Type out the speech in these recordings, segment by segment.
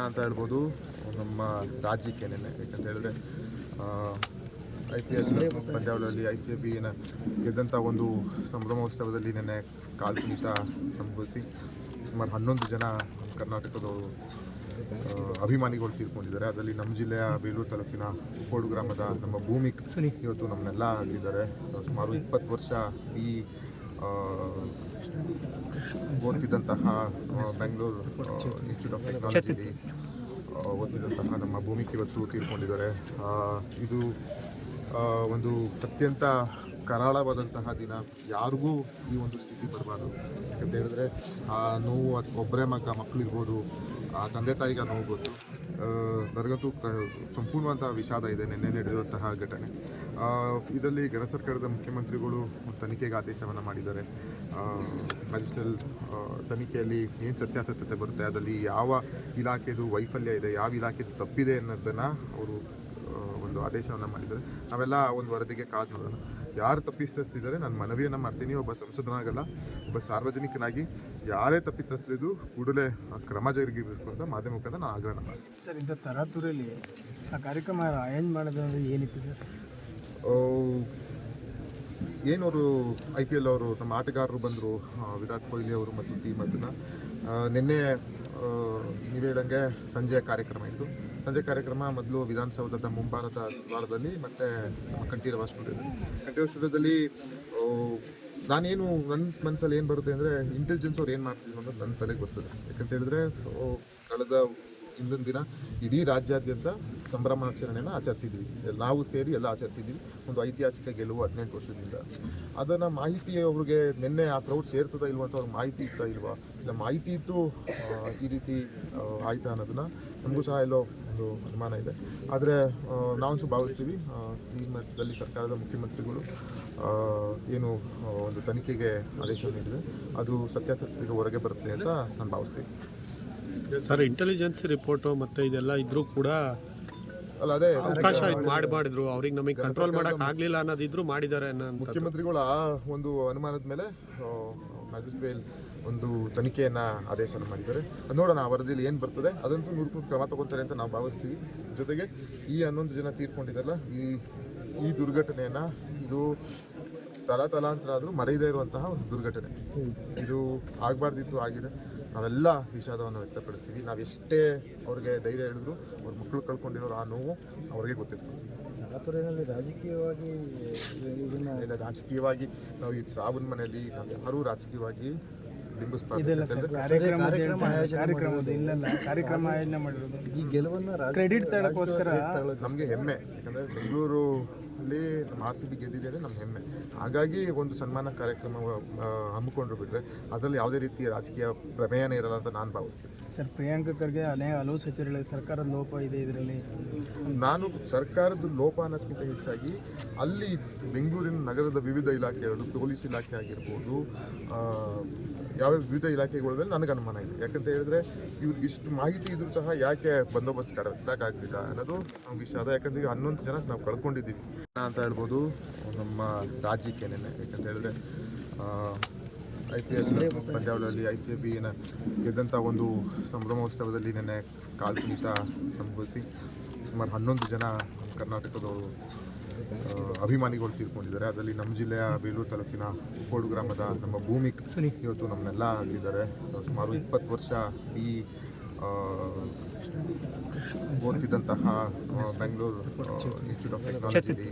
ಅಂತ ಹೇಳ್ಬೋದು. ನಮ್ಮ ರಾಜ್ಯಕ್ಕೆ ನೆನೆ ಯಾಕಂತ ಹೇಳಿದ್ರೆ ಐ ಪಿ ಎಸ್ ಪಂದ್ಯಾವಳಿಯಲ್ಲಿ ಐ ಸಿ ಬಿನ ಗೆದ್ದಂಥ ಒಂದು ಸಂಭ್ರಮೋತ್ಸವದಲ್ಲಿ ನೆನ್ನೆ ಕುಣಿತ ಸಂಭವಿಸಿ ಸುಮಾರು ಹನ್ನೊಂದು ಜನ ನಮ್ಮ ಕರ್ನಾಟಕದವರು ಅಭಿಮಾನಿಗಳು ತೀರ್ಕೊಂಡಿದ್ದಾರೆ. ಅದರಲ್ಲಿ ನಮ್ಮ ಜಿಲ್ಲೆಯ ಬೇಲೂರು ತಾಲೂಕಿನ ಕೋಡು ಗ್ರಾಮದ ನಮ್ಮ ಭೂಮಿ ಇವತ್ತು ನಮ್ಮನ್ನೆಲ್ಲ ಆಗಿದ್ದಾರೆ ಸುಮಾರು ಇಪ್ಪತ್ತು ವರ್ಷ ಈ ಓದ್ತಿದ್ದಂತಹ ಬೆಂಗಳೂರು ಇನ್ಸ್ಟಿಟ್ಯೂಟ್ ಆಫ್ ಟೆಕ್ನಾಲಜಿಲಿ ಓದ್ತಿದ್ದಂತಹ ನಮ್ಮ ಭೂಮಿಕೆ ಇವತ್ತು ತೀರ್ಕೊಂಡಿದ್ದಾರೆ ಇದು ಒಂದು ಅತ್ಯಂತ ಕರಾಳವಾದಂತಹ ದಿನ. ಯಾರಿಗೂ ಈ ಒಂದು ಸ್ಥಿತಿ ಬರಬಾರ್ದು. ಅಂತ ಹೇಳಿದ್ರೆ, ಆ ನೋವು, ಅದು ಒಬ್ಬರೇ ಮಗ ಮಕ್ಕಳಿರ್ಬೋದು ತಂದೆ ತಾಯಿಗೆ ನೋವು ಗೊತ್ತು ಕ ಸಂಪೂರ್ಣವಾದ ವಿಷಾದ ಇದೆ ನಿನ್ನೆ ನಡೆದಿರುವಂತಹ ಘಟನೆ. ಇದರಲ್ಲಿ ಕೇಂದ್ರ ಸರ್ಕಾರದ ಮುಖ್ಯಮಂತ್ರಿಗಳು ತನಿಖೆಗೆ ಆದೇಶವನ್ನು ಮಾಡಿದ್ದಾರೆ. ಮ್ಯಾಜಿಸ್ಟ್ರಲ್ ತನಿಖೆಯಲ್ಲಿ ಏನು ಸತ್ಯಾಸತ್ಯತೆ ಬರುತ್ತೆ, ಅದರಲ್ಲಿ ಯಾವ ಇಲಾಖೆದು ವೈಫಲ್ಯ ಇದೆ, ಯಾವ ಇಲಾಖೆದು ತಪ್ಪಿದೆ ಅನ್ನೋದನ್ನು ಅವರು ಒಂದು ಆದೇಶವನ್ನು ಮಾಡಿದ್ದಾರೆ. ನಾವೆಲ್ಲ ಒಂದು ವರದಿಗೆ ಕಾದು ನೋಡೋಣ. ಯಾರು ತಪ್ಪಿಸ್ತಿದ್ದಾರೆ ನಾನು ಮನವಿಯನ್ನು ಮಾಡ್ತೀನಿ. ಒಬ್ಬ ಸಂಸದನಾಗಲ್ಲ ಒಬ್ಬ ಸಾರ್ವಜನಿಕನಾಗಿ ಯಾರೇ ತಪ್ಪಿತಸ್ಥರಿದ್ದು ಕೂಡಲೇ ಕ್ರಮ ಜರುಗಿಬೇಕು ಅಂತ ಮಾಧ್ಯಮ ಮುಖಾಂತರ ನಾನು ಆಗ್ರಹ ಮಾಡ್ತೀನಿ. ಸರ್ ಇಂಥ ತರಾತುರಿಯಲ್ಲಿ ಆ ಕಾರ್ಯಕ್ರಮ ಅರೇಂಜ್ ಮಾಡೋದಂದ್ರೆ ಏನಿತ್ತು ಸರ್? ಏನವರು ಐ ಪಿ ಎಲ್ ಅವರು ನಮ್ಮ ಆಟಗಾರರು ಬಂದರು ವಿರಾಟ್ ಕೊಹ್ಲಿ ಅವರು ಮತ್ತು ಟೀಮ್ ಅದನ್ನು. ನಿನ್ನೆ ನೀವು ಹೇಳಂಗೆ ಸಂಜೆ ಕಾರ್ಯಕ್ರಮ ಇತ್ತು. ಸಂಜೆ ಕಾರ್ಯಕ್ರಮ ಮೊದಲು ವಿಧಾನಸೌಧದ ಮುಂಭಾರದ ದ್ವಾರದಲ್ಲಿ ಮತ್ತು ಕಂಠೀರವ ಸ್ಟುಡಿಯೋದಲ್ಲಿ. ಕಂಠೀರವ ಸ್ಟುಡಿಯೋದಲ್ಲಿ ನಾನೇನು ನನ್ನ ಮನಸ್ಸಲ್ಲಿ ಏನು ಬರುತ್ತೆ ಅಂದರೆ ಇಂಟೆಲಿಜೆನ್ಸ್ ಅವ್ರು ಏನು ಮಾಡ್ತಿದ್ರು ಅನ್ನೋದು ನನ್ನ ತಲೆಗೆ ಬರ್ತದೆ. ಯಾಕಂತ ಹೇಳಿದ್ರೆ ಕಳೆದ ಹಿಂದಿನ ದಿನ ಇಡೀ ರಾಜ್ಯಾದ್ಯಂತ ಸಂಭ್ರಮಾಚರಣೆಯನ್ನು ಆಚರಿಸಿದ್ವಿ. ನಾವು ಸೇರಿ ಎಲ್ಲ ಆಚರಿಸಿದ್ವಿ. ಒಂದು ಐತಿಹಾಸಿಕ ಗೆಲುವು ಹದಿನೆಂಟು ವರ್ಷದಿಂದ. ಅದನ್ನು ಮಾಹಿತಿ ಅವ್ರಿಗೆ ನಿನ್ನೆ ಆ ಕ್ರೌಡ್ ಸೇರ್ತದ ಇಲ್ವಂತ ಅಂತ ಅವ್ರಿಗೆ ಮಾಹಿತಿ ಇತ್ತಾ ಇಲ್ವಾ? ಇಲ್ಲ ಮಾಹಿತಿ ಇತ್ತು ಈ ರೀತಿ ಆಯ್ತಾ ಅನ್ನೋದನ್ನ? ನಮಗೂ ಸಹ ಎಲ್ಲೋ ಒಂದು ಅನುಮಾನ ಇದೆ. ಆದರೆ ನಾವಂತೂ ಭಾವಿಸ್ತೀವಿ ಈ ಮಟ್ಟದಲ್ಲಿ ಸರ್ಕಾರದ ಮುಖ್ಯಮಂತ್ರಿಗಳು ಏನು ಒಂದು ತನಿಖೆಗೆ ಆದೇಶ ನೀಡಿದೆ ಅದು ಸತ್ಯಾಸತ್ಯಕ್ಕೆ ಹೊರಗೆ ಬರುತ್ತೆ ಅಂತ ನಾನು ಭಾವಿಸ್ತೀನಿ. ಸರ್ ಇಂಟೆಲಿಜೆನ್ಸ್ ರಿಪೋರ್ಟು ಮತ್ತು ಇದೆಲ್ಲ ಇದ್ರೂ ಕೂಡ ಅಲ್ಲ ಅದೇ ಅವಕಾಶ ಇದು ಮಾಡಿ ಮಾಡಿದ್ರು ಅವ್ರಿಗೆ ನಮಗೆ ಕಂಟ್ರೋಲ್ ಮಾಡೋಕ್ಕಾಗಲಿಲ್ಲ ಆಗ್ಲಿಲ್ಲ ಅನ್ನೋದಿದ್ರು ಮಾಡಿದ್ದಾರೆ ಅನ್ನೋ ಮುಖ್ಯಮಂತ್ರಿಗಳು ಆ ಒಂದು ಅನುಮಾನದ ಮೇಲೆ ಮ್ಯಾಜಿಸ್ಟ್ರೇಲ್ ಒಂದು ತನಿಖೆಯನ್ನ ಆದೇಶನ ಮಾಡಿದ್ದಾರೆ. ನೋಡೋಣ, ಆ ವರದಿಯಲ್ಲಿ ಏನು ಬರ್ತದೆ. ಅದಂತೂ ನೂರು ಕ್ರಮ ತಗೋತಾರೆ ಅಂತ ನಾವು ಭಾವಿಸ್ತೀವಿ. ಜೊತೆಗೆ ಈ ಹನ್ನೊಂದು ಜನ ತೀರ್ಕೊಂಡಿದ್ದಾರಲ್ಲ, ಈ ಈ ದುರ್ಘಟನೆಯನ್ನ ಇದು ತಲಾ ತಲಾಂತರ ಆದರೂ ಮರೆಯದೇ ಇರುವಂತಹ ಒಂದು ದುರ್ಘಟನೆ. ಇದು ಆಗಬಾರ್ದಿತ್ತು, ಆಗಿದೆ. ನಾವೆಲ್ಲ ವಿಷಾದವನ್ನು ವ್ಯಕ್ತಪಡಿಸ್ತೀವಿ. ನಾವು ಎಷ್ಟೇ ಅವ್ರಿಗೆ ಧೈರ್ಯ ಹೇಳಿದ್ರು, ಅವ್ರ ಮಕ್ಕಳು ಕಳ್ಕೊಂಡಿರೋರು ಆ ನೋವು ಅವ್ರಿಗೆ ಗೊತ್ತಿರ್ತದೆ ತರಾತುರಿಯಲ್ಲಿ ರಾಜಕೀಯವಾಗಿ ಇದನ್ನ ಇಲ್ಲ ರಾಜಕೀಯವಾಗಿ ನಾವು ಈ ಸಾವನ್ ಮನೆಯಲ್ಲಿ ನಾವು ಯಾರೂ ರಾಜಕೀಯವಾಗಿ ಇದೆಲ್ಲ ಸರ್ ಕಾರ್ಯಕ್ರಮ ಕಾರ್ಯಕ್ರಮದ ಇಲ್ಲಲ್ಲ ಕಾರ್ಯಕ್ರಮ ಆಯೋಜನೆ ಮಾಡಿರೋದು. ಈ ಗೆಲುವನ್ನು ಕ್ರೆಡಿಟ್ ತಗೋಸ್ಕರ ನಮಗೆ ಹೆಮ್ಮೆ. ಯಾಕಂದ್ರೆ ಬೆಂಗಳೂರು ಅಲ್ಲಿ ನಮ್ಮ ಆರ್ ಸಿ ಬಿ ಗೆದ್ದಿದೆ ಅಂದರೆ ನಮ್ಮ ಹೆಮ್ಮೆ. ಹಾಗಾಗಿ ಒಂದು ಸನ್ಮಾನ ಕಾರ್ಯಕ್ರಮ ಹಮ್ಮಿಕೊಂಡು ಬಿಟ್ಟರೆ ಅದರಲ್ಲಿ ಯಾವುದೇ ರೀತಿಯ ರಾಜಕೀಯ ಪ್ರಮೇಯನೇ ಇರಲ್ಲ ಅಂತ ನಾನು ಭಾವಿಸ್ತೀನಿ. ಸರ್ ಪ್ರಿಯಾಂಕ ಖರ್ಗೆ ಅನೇಕ ಹಲವು ಸಚಿವರುಗಳಿಗೆ ಸರ್ಕಾರದ ಲೋಪ ಇದೆ ಇದರಲ್ಲಿ? ನಾನು ಸರ್ಕಾರದ ಲೋಪ ಅನ್ನೋದಕ್ಕಿಂತ ಹೆಚ್ಚಾಗಿ ಅಲ್ಲಿ ಬೆಂಗಳೂರಿನ ನಗರದ ವಿವಿಧ ಇಲಾಖೆಗಳು ಪೊಲೀಸ್ ಇಲಾಖೆ ಆಗಿರ್ಬೋದು ಯಾವ ವಿವಿಧ ಇಲಾಖೆಗಳಲ್ಲಿ ನನಗೆ ಅನುಮಾನ ಇದೆ. ಯಾಕಂತ ಹೇಳಿದ್ರೆ ಇವ್ರಿಗೆ ಇಷ್ಟು ಮಾಹಿತಿ ಇದ್ರೂ ಸಹ ಯಾಕೆ ಬಂದೋಬಸ್ತ್ ಕಟ್ಟಕ್ಕಾಗಲಿಲ್ಲ ಅನ್ನೋದು ವಿಷಯ ಅದ ಯಾಕಂದ್ರೆ ಈಗ ಹನ್ನೊಂದು ಜನ ನಾವು ಕಳ್ಕೊಂಡಿದ್ದೀವಿ. ಅಂತ ಹೇಳ್ಬೋದು. ನಮ್ಮ ರಾಜ್ಯಕ್ಕೆ ನೆನೆ ಯಾಕಂತ ಹೇಳಿದ್ರೆ ಐ ಪಿ ಎಸ್ ಪಂದ್ಯಾವಳಿಯಲ್ಲಿ ಐ ಸಿ ಬಿನ ಗೆದ್ದಂಥ ಒಂದು ಸಂಭ್ರಮೋತ್ಸವದಲ್ಲಿ ನಿನ್ನೆ ಕಾಲು ಕುಣಿತ ಸಂಭವಿಸಿ ಸುಮಾರು ಹನ್ನೊಂದು ಜನ ನಮ್ಮ ಕರ್ನಾಟಕದವರು ಅಭಿಮಾನಿಗಳು ತೀರ್ಕೊಂಡಿದ್ದಾರೆ. ಅದರಲ್ಲಿ ನಮ್ಮ ಜಿಲ್ಲೆಯ ಬೇಲೂರು ತಾಲೂಕಿನ ಕೋಡು ಗ್ರಾಮದ ನಮ್ಮ ಭೂಮಿ ಇವತ್ತು ನಮ್ಮನ್ನೆಲ್ಲ ಆಗಿದ್ದಾರೆ ಸುಮಾರು ಇಪ್ಪತ್ತು ವರ್ಷ ಈ ಓದ್ತಿದ್ದಂತಹ ಬೆಂಗಳೂರು ಇನ್ಸ್ಟಿಟ್ಯೂಟ್ ಆಫ್ ಟೆಕ್ನಾಲಜಿಲಿ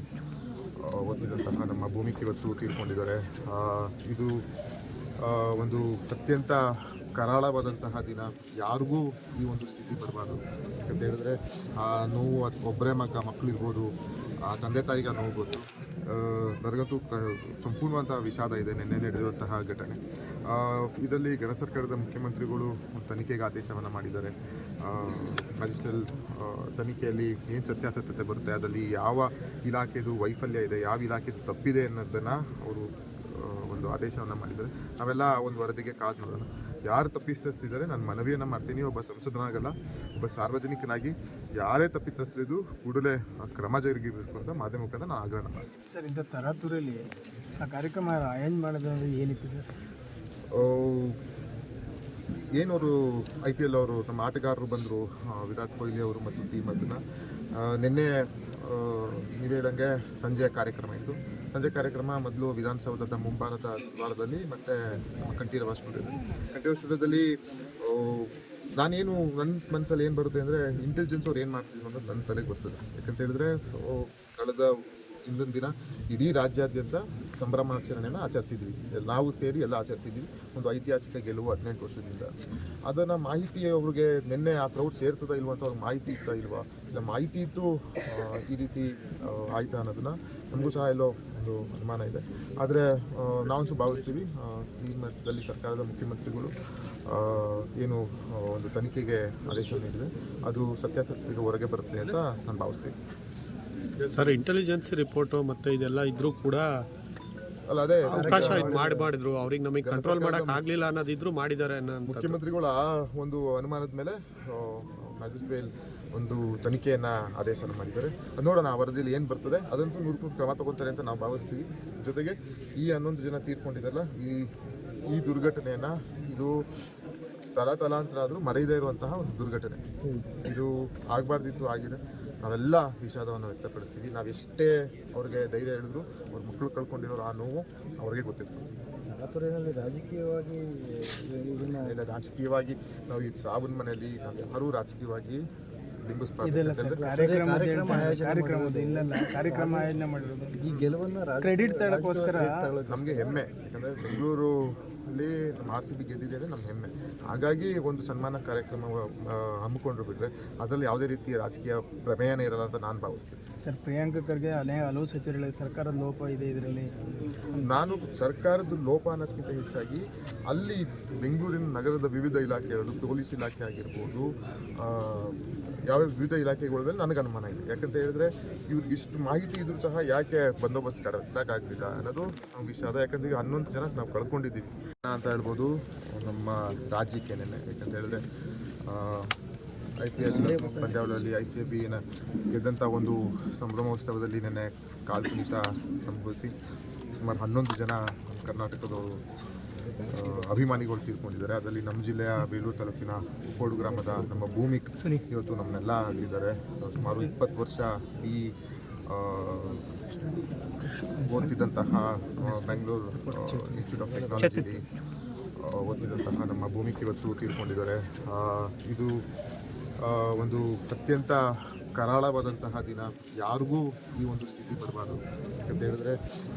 ಓದ್ತಿದ್ದಂತಹ ನಮ್ಮ ಭೂಮಿಕೆ ಇವತ್ತು ತೀರ್ಕೊಂಡಿದ್ದಾರೆ. ಇದು ಒಂದು ಅತ್ಯಂತ ಕರಾಳವಾದಂತಹ ದಿನ. ಯಾರಿಗೂ ಈ ಒಂದು ಸ್ಥಿತಿ ಬರಬಾರ್ದು. ಅಂತ ಹೇಳಿದ್ರೆ, ಆ ನೋವು, ಅದು ಒಬ್ಬರೇ ಮಗ ಮಕ್ಕಳಿರ್ಬೋದು ಆ ತಂದೆ ತಾಯಿಗೆ ನೋವು ಗೊತ್ತು. ನನಗಂತೂ ಸಂಪೂರ್ಣವಂತಹ ವಿಷಾದ ಇದೆ ನಿನ್ನೆ ನಡೆದಿರುವಂತಹ ಘಟನೆ. ಇದರಲ್ಲಿ ಕೇಂದ್ರ ಸರ್ಕಾರದ ಮುಖ್ಯಮಂತ್ರಿಗಳು ತನಿಖೆಗೆ ಆದೇಶವನ್ನು ಮಾಡಿದ್ದಾರೆ. ಮ್ಯಾಜಿಸ್ಟ್ರಲ್ ತನಿಖೆಯಲ್ಲಿ ಏನು ಸತ್ಯಾಸತ್ಯತೆ ಬರುತ್ತೆ, ಅದರಲ್ಲಿ ಯಾವ ಇಲಾಖೆದು ವೈಫಲ್ಯ ಇದೆ, ಯಾವ ಇಲಾಖೆದು ತಪ್ಪಿದೆ ಅನ್ನೋದನ್ನು ಅವರು ಒಂದು ಆದೇಶವನ್ನು ಮಾಡಿದ್ದಾರೆ. ನಾವೆಲ್ಲ ಒಂದು ವರದಿಗೆ ಕಾದು ನೋಡೋಣ. ಯಾರು ತಪ್ಪಿಸ್ತಿದ್ದಾರೆ ನಾನು ಮನವಿಯನ್ನು ಮಾಡ್ತೀನಿ. ಒಬ್ಬ ಸಂಸದನಾಗಲ್ಲ, ಒಬ್ಬ ಸಾರ್ವಜನಿಕನಾಗಿ ಯಾರೇ ತಪ್ಪಿತಸ್ಥರಿದ್ದು ಕೂಡಲೇ ಕ್ರಮ ಜರುಗಿಬೇಕು ಅಂತ ಮಾಧ್ಯಮ ನಾನು ಆಗ್ರಹ ಮಾಡ್ತೀನಿ. ಸರ್, ಇಂಥ ತರಾತುರಿಯಲ್ಲಿ ಆ ಕಾರ್ಯಕ್ರಮ ಅರೇಂಜ್ ಮಾಡೋದಂದ್ರೆ ಏನಿತ್ತು ಸರ್? ಏನವರು ಐ ಪಿ ಎಲ್ ಅವರು, ನಮ್ಮ ಆಟಗಾರರು ಬಂದರು ವಿರಾಟ್ ಕೊಹ್ಲಿ ಅವರು ಮತ್ತು ಟೀಮ್ ಅದನ್ನು ನಿನ್ನೆ ನೀವು ಹೇಳಂಗೆ ಸಂಜೆ ಕಾರ್ಯಕ್ರಮ ಇತ್ತು. ಸಂಜೆ ಕಾರ್ಯಕ್ರಮ ಮೊದಲು ವಿಧಾನಸೌಧದ ಮುಂಭಾಗದ ದ್ವಾರದಲ್ಲಿ ಮತ್ತು ಕಂಠೀರವ ಸ್ಟುಡಿಯೋದಲ್ಲಿ. ಕಂಠೀರವ ಸ್ಟುಡಿಯೋದಲ್ಲಿ ನಾನೇನು ನನ್ನ ಮನಸ್ಸಲ್ಲಿ ಏನು ಬರುತ್ತೆ ಅಂದರೆ ಇಂಟೆಲಿಜೆನ್ಸ್ ಅವ್ರು ಏನು ಮಾಡ್ತಿದ್ರು ಅನ್ನೋದು ನನ್ನ ತಲೆಗೆ ಬರ್ತದೆ ಯಾಕಂತ ಹೇಳಿದ್ರೆ ಕಳೆದ ಹಿಂದಿನ ದಿನ ಇಡೀ ರಾಜ್ಯಾದ್ಯಂತ ಸಂಭ್ರಮಾಚರಣೆಯನ್ನು ಆಚರಿಸಿದ್ವಿ. ನಾವು ಸೇರಿ ಎಲ್ಲ ಆಚರಿಸಿದ್ವಿ. ಒಂದು ಐತಿಹಾಸಿಕ ಗೆಲುವು ಹದಿನೆಂಟು ವರ್ಷದಿಂದ. ಅದನ್ನು ಮಾಹಿತಿ ಅವ್ರಿಗೆ ನಿನ್ನೆ ಆ ಕ್ರೌಡ್ ಸೇರ್ತದ ಇಲ್ವಾ ಅಂತ ಅವ್ರಿಗೆ ಮಾಹಿತಿ ಇತ್ತಾ ಇಲ್ವಾ? ಇಲ್ಲ ಮಾಹಿತಿ ಇತ್ತು ಈ ರೀತಿ ಆಯಿತು ಅನ್ನೋದನ್ನು ನಮಗೂ ಸಹ ಎಲ್ಲೋ ಒಂದು ಅನುಮಾನ ಇದೆ. ಆದರೆ ನಾವಂತೂ ಭಾವಿಸ್ತೀವಿ. ಈ ಮಟ್ಟದಲ್ಲಿ ಸರ್ಕಾರದ ಮುಖ್ಯಮಂತ್ರಿಗಳು ಏನು ಒಂದು ತನಿಖೆಗೆ ಆದೇಶ ನೀಡಿದೆ ಅದು ಸತ್ಯಾಸತ್ಯಕ್ಕೆ ಹೊರಗೆ ಬರುತ್ತೆ ಅಂತ ನಾನು ಭಾವಿಸ್ತೀನಿ. ಸರ್ ಇಂಟೆಲಿಜೆನ್ಸ್ ರಿಪೋರ್ಟು ಮತ್ತೆ ಇದೆಲ್ಲ ಇದ್ರೂ ಕೂಡ ಅಲ್ಲ ಅದೇ ಅವಕಾಶ ಇದು ಮಾಡಿ ಮಾಡಿದ್ರು ಅವ್ರಿಗೆ ನಮಗೆ ಕಂಟ್ರೋಲ್ ಮಾಡಕ್ ಆಗ್ಲಿಲ್ಲ ಅನ್ನೋದಿದ್ರು ಮಾಡಿದ್ದಾರೆ ಅನ್ನೋ ಮುಖ್ಯಮಂತ್ರಿಗಳ ಆ ಒಂದು ಅನುಮಾನದ ಮೇಲೆ ಮ್ಯಾಜಿಸ್ಟ್ರೇಟ್ ಒಂದು ತನಿಖೆಯನ್ನ ಆದೇಶನ ಮಾಡಿದ್ದಾರೆ. ನೋಡೋಣ ಆ ವರದಿಯಲ್ಲಿ ಏನು ಬರ್ತದೆ. ಅದಂತೂ ನೂರು ನೂರು ಕ್ರಮ ತಗೋತಾರೆ ಅಂತ ನಾವು ಭಾವಿಸ್ತೀವಿ. ಜೊತೆಗೆ ಈ ಹನ್ನೊಂದು ಜನ ತೀರ್ಕೊಂಡಿದ್ದಾರಲ್ಲ ಈ ಈ ದುರ್ಘಟನೆಯನ್ನ ಇದು ತಲಾ ತಲಾಂತರ ಆದರೂ ಮರೆಯದೇ ಇರುವಂತಹ ಒಂದು ದುರ್ಘಟನೆ. ಇದು ಆಗಬಾರ್ದಿತ್ತು ಆಗಿದೆ. ನಾವೆಲ್ಲ ವಿಷಾದವನ್ನು ವ್ಯಕ್ತಪಡಿಸ್ತೀವಿ. ನಾವು ಎಷ್ಟೇ ಅವ್ರಿಗೆ ಧೈರ್ಯ ಹೇಳಿದ್ರು ಅವ್ರ ಮಕ್ಕಳು ಕಳ್ಕೊಂಡಿರೋರು ಆ ನೋವು ಅವ್ರಿಗೆ ಗೊತ್ತಿರ್ತದೆ. ರಾಜಕೀಯವಾಗಿ ಇಲ್ಲ ರಾಜಕೀಯವಾಗಿ ನಾವು ಈ ಸಾವನ್ ಮನೆಯಲ್ಲಿ ನಾವು ಯಾರೂ ರಾಜಕೀಯವಾಗಿ ಕಾರ್ಯಕ್ರಮ ಕಾರ್ಯಕ್ರಮದ ಇಲ್ಲಲ್ಲ ಕಾರ್ಯಕ್ರಮ ಆಯೋಜನೆ ಮಾಡಿರೋದು. ಈ ಗೆಲುವನ್ನು ಕ್ರೆಡಿಟ್ ನಮಗೆ ಹೆಮ್ಮೆ. ಯಾಕಂದ್ರೆ ಬೆಂಗಳೂರು ಅಲ್ಲಿ ನಮ್ಮ ಆರ್ ಸಿ ಬಿ ಗೆದ್ದಿದೆ ಅಂದರೆ ನಮ್ಮ ಹೆಮ್ಮೆ. ಹಾಗಾಗಿ ಒಂದು ಸನ್ಮಾನ ಕಾರ್ಯಕ್ರಮ ಹಮ್ಮಿಕೊಂಡ್ರು ಬಿಟ್ಟರೆ ಅದರಲ್ಲಿ ಯಾವುದೇ ರೀತಿಯ ರಾಜಕೀಯ ಪ್ರಮೇಯನೇ ಇರಲ್ಲ ಅಂತ ನಾನು ಭಾವಿಸ್ತೀನಿ. ಸರ್ ಪ್ರಿಯಾಂಕ ಖರ್ಗೆ ಅನೇಕ ಹಲವು ಸಚಿವರುಗಳಿಗೆ ಸರ್ಕಾರದ ಲೋಪ ಇದೆ ಇದರಲ್ಲಿ. ನಾನು ಸರ್ಕಾರದ ಲೋಪ ಅನ್ನೋದಕ್ಕಿಂತ ಹೆಚ್ಚಾಗಿ ಅಲ್ಲಿ ಬೆಂಗಳೂರಿನ ನಗರದ ವಿವಿಧ ಇಲಾಖೆಗಳು ಪೊಲೀಸ್ ಇಲಾಖೆ ಆಗಿರ್ಬೋದು ಯಾವ ವಿವಿಧ ಇಲಾಖೆಗಳಲ್ಲಿ ನನಗೆ ಅನುಮಾನ ಇದೆ. ಯಾಕಂತ ಹೇಳಿದ್ರೆ ಇವ್ರಿಗೆ ಇಷ್ಟು ಮಾಹಿತಿ ಇದ್ರೂ ಸಹ ಯಾಕೆ ಬಂದೋಬಸ್ತ್ ಕಟ್ಟಕ್ಕಾಗಲಿಲ್ಲ ಅನ್ನೋದು ವಿಷಯ ಅದ ಯಾಕಂದ್ರೆ ಈಗ ಹನ್ನೊಂದು ಜನ ನಾವು ಕಳ್ಕೊಂಡಿದ್ದೀವಿ. ಅಂತ ಹೇಳ್ಬೋದು. ನಮ್ಮ ರಾಜ್ಯಕ್ಕೆ ನೆನೆ ಯಾಕಂತ ಹೇಳಿದ್ರೆ ಐ ಪಿ ಎಸ್ ಪಂದ್ಯಾವಳಿಯಲ್ಲಿ ಐ ಸಿ ಬಿನ ಗೆದ್ದಂಥ ಒಂದು ಸಂಭ್ರಮೋತ್ಸವದಲ್ಲಿ ನೆನೆ ಕಾಲು ಕುಣಿತ ಸಂಭವಿಸಿ ಸುಮಾರು ಹನ್ನೊಂದು ಜನ ನಮ್ಮ ಕರ್ನಾಟಕದವರು ಅಭಿಮಾನಿಗಳು ತೀರ್ಕೊಂಡಿದ್ದಾರೆ. ಅದರಲ್ಲಿ ನಮ್ಮ ಜಿಲ್ಲೆಯ ಬೇಲೂರು ತಾಲೂಕಿನ ಕೋಡು ಗ್ರಾಮದ ನಮ್ಮ ಭೂಮಿ ಇವತ್ತು ನಮ್ಮನ್ನೆಲ್ಲ ಆಗಿದ್ದಾರೆ. ಸುಮಾರು ಇಪ್ಪತ್ತು ವರ್ಷ ಈ ಓದ್ತಿದ್ದಂತಹ ಬೆಂಗಳೂರು ಇನ್ಸ್ಟಿಟ್ಯೂಟ್ ಆಫ್ ಟೆಕ್ನಾಲಜಿಲಿ ಓದ್ತಿದ್ದಂತಹ ನಮ್ಮ ಭೂಮಿಕೆ ಇವತ್ತು ತೀರ್ಕೊಂಡಿದ್ದಾರೆ. ಇದು ಒಂದು ಅತ್ಯಂತ ಕರಾಳವಾದಂತಹ ದಿನ. ಯಾರಿಗೂ ಈ ಒಂದು ಸ್ಥಿತಿ ಬರಬಾರ್ದು. ಅಂತ ಹೇಳಿದ್ರೆ,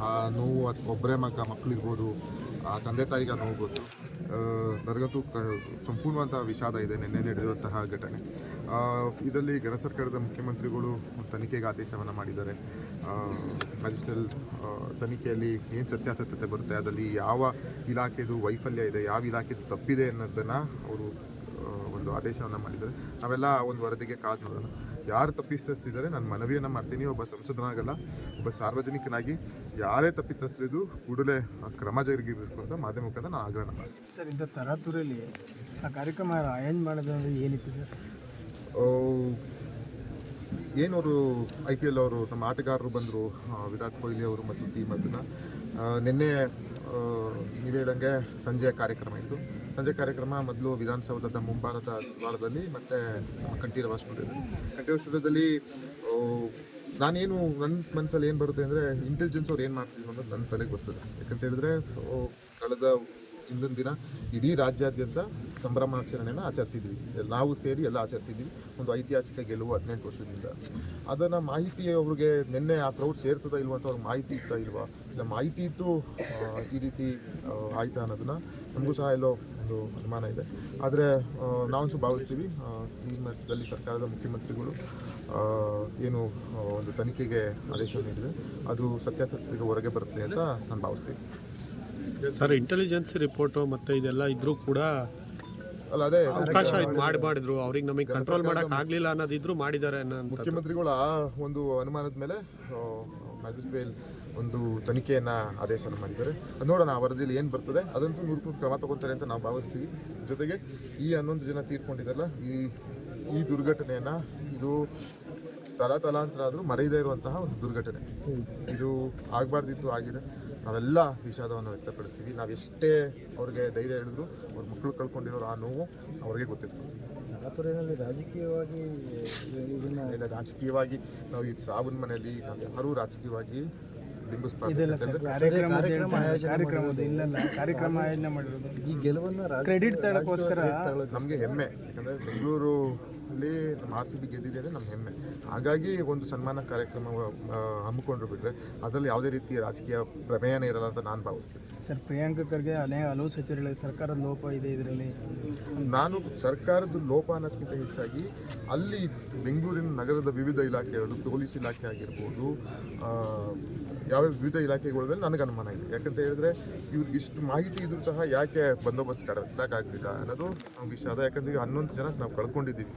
ಆ ನೋವು, ಅದು ಒಬ್ಬರೇ ಮಗ ಮಕ್ಕಳಿರ್ಬೋದು ಆ ತಂದೆ ತಾಯಿಗೆ ನೋವು ಗೊತ್ತು ನನಗಂತೂ ಕ ಸಂಪೂರ್ಣವಂತಹ ವಿಷಾದ ಇದೆ ನಿನ್ನೆ ನಡೆದಿರುವಂತಹ ಘಟನೆ. ಇದರಲ್ಲಿ ಕೇಂದ್ರ ಸರ್ಕಾರದ ಮುಖ್ಯಮಂತ್ರಿಗಳು ತನಿಖೆಗೆ ಆದೇಶವನ್ನು ಮಾಡಿದ್ದಾರೆ. ಮ್ಯಾಜಿಸ್ಟ್ರಲ್ ತನಿಖೆಯಲ್ಲಿ ಏನು ಸತ್ಯಾಸತ್ಯತೆ ಬರುತ್ತೆ, ಅದರಲ್ಲಿ ಯಾವ ಇಲಾಖೆದು ವೈಫಲ್ಯ ಇದೆ, ಯಾವ ಇಲಾಖೆದು ತಪ್ಪಿದೆ ಅನ್ನೋದನ್ನು ಅವರು ಒಂದು ಆದೇಶವನ್ನು ಮಾಡಿದ್ದಾರೆ. ನಾವೆಲ್ಲ ಒಂದು ವರದಿಗೆ ಕಾದು ನೋಡೋಣ. ಯಾರು ತಪ್ಪಿಸ್ತಿದ್ದಾರೆ ನಾನು ಮನವಿಯನ್ನು ಮಾಡ್ತೀನಿ. ಒಬ್ಬ ಸಂಸದನಾಗಲ್ಲ ಒಬ್ಬ ಸಾರ್ವಜನಿಕನಾಗಿ ಯಾರೇ ತಪ್ಪಿತಸ್ಥರಿದ್ದು ಕೂಡಲೇ ಕ್ರಮ ಜರುಗಿಬೇಕು ಅಂತ ಮಾಧ್ಯಮ ಮುಖಾಂತರ ನಾನು ಆಗ್ರಹ ಮಾಡ್ತೀನಿ. ಸರ್ ಇಂಥ ತರಾತುರಿಯಲ್ಲಿ ಆ ಕಾರ್ಯಕ್ರಮ ಅರೇಂಜ್ ಮಾಡೋದಂದ್ರೆ ಏನಿತ್ತು ಸರ್? ಏನವರು ಐ ಪಿ ಎಲ್ ಅವರು ನಮ್ಮ ಆಟಗಾರರು ಬಂದರು ವಿರಾಟ್ ಕೊಹ್ಲಿ ಅವರು ಮತ್ತು ಟೀಮ್ ಅದನ್ನು. ನಿನ್ನೆ ನೀವು ಹೇಳಂಗೆ ಸಂಜೆ ಕಾರ್ಯಕ್ರಮ ಇತ್ತು. ಸಂಜೆ ಕಾರ್ಯಕ್ರಮ ಮೊದಲು ವಿಧಾನಸೌಧದ ಮುಂಭಾಗದ ದ್ವಾರದಲ್ಲಿ ಮತ್ತು ಕಂಠೀರವ ಸ್ಟುಡಿಯೋದಲ್ಲಿ. ಕಂಠೀರವ ಸ್ಟುಡಿಯೋದಲ್ಲಿ ನಾನೇನು ನನ್ನ ಮನಸ್ಸಲ್ಲಿ ಏನು ಬರುತ್ತೆ ಅಂದರೆ ಇಂಟೆಲಿಜೆನ್ಸ್ ಅವ್ರು ಏನು ಮಾಡ್ತಿದ್ರು ಅನ್ನೋದು ನನ್ನ ತಲೆಗೆ ಬರ್ತದೆ. ಯಾಕಂತ ಹೇಳಿದ್ರೆ ಕಳೆದ ಹಿಂದಿನ ದಿನ ಇಡೀ ರಾಜ್ಯಾದ್ಯಂತ ಸಂಭ್ರಮಾಚರಣೆಯನ್ನು ಆಚರಿಸಿದ್ವಿ. ನಾವು ಸೇರಿ ಎಲ್ಲ ಆಚರಿಸಿದ್ವಿ. ಒಂದು ಐತಿಹಾಸಿಕ ಗೆಲುವು ಹದಿನೆಂಟು ವರ್ಷದಿಂದ. ಅದನ್ನು ಮಾಹಿತಿ ಅವ್ರಿಗೆ ನಿನ್ನೆ ಆ ಕ್ರೌಡ್ ಸೇರ್ತದ ಇಲ್ವಾ ಅಂತ ಅವ್ರಿಗೆ ಮಾಹಿತಿ ಇತ್ತಾ ಇಲ್ವಾ? ಇಲ್ಲ ಮಾಹಿತಿ ಇತ್ತು ಈ ರೀತಿ ಆಯ್ತಾ ಅನ್ನೋದನ್ನ? ನಮಗೂ ಸಹ ಎಲ್ಲೋ ಒಂದು ಅನುಮಾನ ಇದೆ. ಆದರೆ ನಾವಂತೂ ಭಾವಿಸ್ತೀವಿ ಈ ಮಟ್ಟದಲ್ಲಿ ಸರ್ಕಾರದ ಮುಖ್ಯಮಂತ್ರಿಗಳು ಏನು ಒಂದು ತನಿಖೆಗೆ ಆದೇಶ ನೀಡಿದೆ ಅದು ಸತ್ಯಾಸತ್ಯಕ್ಕೆ ಹೊರಗೆ ಬರುತ್ತೆ ಅಂತ ನಾನು ಭಾವಿಸ್ತೀನಿ. ಸರ್ ಇಂಟೆಲಿಜೆನ್ಸ್ ರಿಪೋರ್ಟು ಮತ್ತು ಇದೆಲ್ಲ ಇದ್ರೂ ಕೂಡ ಅಲ್ಲ ಅದೇ ಅವಕಾಶ ಇದು ಮಾಡಿ ಮಾಡಿದ್ರು ಅವ್ರಿಗೆ ನಮಗೆ ಕಂಟ್ರೋಲ್ ಮಾಡೋಕ್ಕಾಗಲಿಲ್ಲ ಆಗ್ಲಿಲ್ಲ ಅನ್ನೋದಿದ್ರು ಮಾಡಿದ್ದಾರೆ ಅನ್ನೋ ಮುಖ್ಯಮಂತ್ರಿಗಳು ಆ ಒಂದು ಅನುಮಾನದ ಮೇಲೆ ಮ್ಯಾಜಿಸ್ಟ್ರೇಟ್ ಒಂದು ತನಿಖೆಯನ್ನು ಆದೇಶನ ಮಾಡಿದ್ದಾರೆ. ನೋಡೋಣ, ಆ ವರದಿಯಲ್ಲಿ ಏನು ಬರ್ತದೆ, ಅದಂತೂ ನೂರು ಕ್ರಮ ತಗೋತಾರೆ ಅಂತ ನಾವು ಭಾವಿಸ್ತೀವಿ. ಜೊತೆಗೆ ಈ ಹನ್ನೊಂದು ಜನ ತೀರ್ಕೊಂಡಿದ್ದಾರಲ್ಲ, ಈ ಈ ದುರ್ಘಟನೆಯನ್ನ ಇದು ತಲಾ ತಲಾಂತರ ಆದರೂ ಮರೆಯದೇ ಇರುವಂತಹ ಒಂದು ದುರ್ಘಟನೆ. ಇದು ಆಗಬಾರ್ದಿತ್ತು, ಆಗಿದೆ. ನಾವೆಲ್ಲ ವಿಷಾದವನ್ನು ವ್ಯಕ್ತಪಡಿಸ್ತೀವಿ. ನಾವೆಷ್ಟೇ ಅವ್ರಿಗೆ ಧೈರ್ಯ ಹೇಳಿದ್ರು, ಅವ್ರ ಮಕ್ಕಳು ಕಳ್ಕೊಂಡಿರೋ ಆ ನೋವು ಅವ್ರಿಗೆ ಗೊತ್ತಿರ್ತದೆ ಚಾತುರ್ಯದಲ್ಲಿ ರಾಜಕೀಯವಾಗಿ ಇದನ್ನ ಇಲ್ಲ ರಾಜಕೀಯವಾಗಿ ನಾವು ಈ ಸಾಬನ್ ಮನೆಯಲ್ಲಿ ನಾವು ಯಾರೂ ರಾಜಕೀಯವಾಗಿ ಬಿಂಬಿಸ್ಬಾರ್ದು. ಇದೆಲ್ಲ ಕಾರ್ಯಕ್ರಮ ಕಾರ್ಯಕ್ರಮದ ಇಲ್ಲಲ್ಲ ಕಾರ್ಯಕ್ರಮ ಆಯೋಜನೆ ಮಾಡಿರೋದು. ಈ ಗೆಲುವನ್ನು ಕ್ರೆಡಿಟ್ ತಗೋಸ್ಕರ ನಮಗೆ ಹೆಮ್ಮೆ. ಯಾಕಂದರೆ ಬೆಂಗಳೂರು ಅಲ್ಲಿ ನಮ್ಮ ಆರ್ ಸಿ ಬಿ ಗೆದ್ದಿದೆ ಅಂದರೆ ನಮ್ಮ ಹೆಮ್ಮೆ. ಹಾಗಾಗಿ ಒಂದು ಸನ್ಮಾನ ಕಾರ್ಯಕ್ರಮ ಹಮ್ಮಿಕೊಂಡು ಹಮ್ಮಿಕೊಂಡ್ರು ಬಿಟ್ರೆ ಅದರಲ್ಲಿ ಯಾವುದೇ ರೀತಿಯ ರಾಜಕೀಯ ಪ್ರಮೇಯನೇ ಇರಲ್ಲ ಅಂತ ನಾನು ಭಾವಿಸ್ತೀನಿ. ಸರ್ ಪ್ರಿಯಾಂಕ ಖರ್ಗೆ ಅನೇಕ ಹಲವು ಸಚಿವರುಗಳಿಗೆ ಸರ್ಕಾರದ ಲೋಪ ಇದೆ ಇದರಲ್ಲಿ. ನಾನು ಸರ್ಕಾರದ ಲೋಪ ಅನ್ನೋದಕ್ಕಿಂತ ಹೆಚ್ಚಾಗಿ ಅಲ್ಲಿ ಬೆಂಗಳೂರಿನ ನಗರದ ವಿವಿಧ ಇಲಾಖೆಗಳು ಪೊಲೀಸ್ ಇಲಾಖೆ ಆಗಿರ್ಬೋದು ಯಾವ ವಿವಿಧ ಇಲಾಖೆಗಳಲ್ಲಿ ನನಗೆ ಅನುಮಾನ ಇದೆ. ಯಾಕಂತ ಹೇಳಿದ್ರೆ ಇವ್ರಿಗೆ ಇಷ್ಟು ಮಾಹಿತಿ ಇದ್ರೂ ಸಹ ಯಾಕೆ ಬಂದೋಬಸ್ತ್ ಕಡಕ್ಟಾಗಲಿಲ್ಲ ಅನ್ನೋದು ವಿಷಯ ಅದ ಯಾಕಂದ್ರೆ ಈಗ ಹನ್ನೊಂದು ಜನ ನಾವು ಕಳ್ಕೊಂಡಿದ್ದೀವಿ.